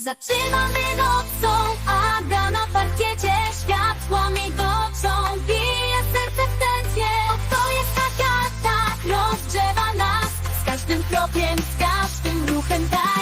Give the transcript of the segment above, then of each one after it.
Zaczynam nocą, a gra na parkiecie Światła mi doczą, bije serce w tętnie To jest taka, tak rozgrzewa nas. Z każdym krokiem, z każdym ruchem tak.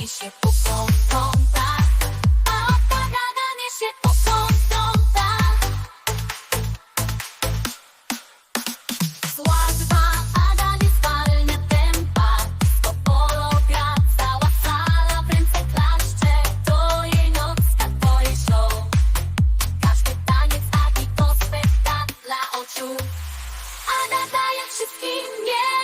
niesie puką A banana niesie puką kąta Słatwa, Ada nie zwalnia tempa. To pologra, cała sala w ręce klaszcze. To jej nocka, to jej show. Każdy taniec taki to spektakl dla oczu. Ada daje wszystkim nie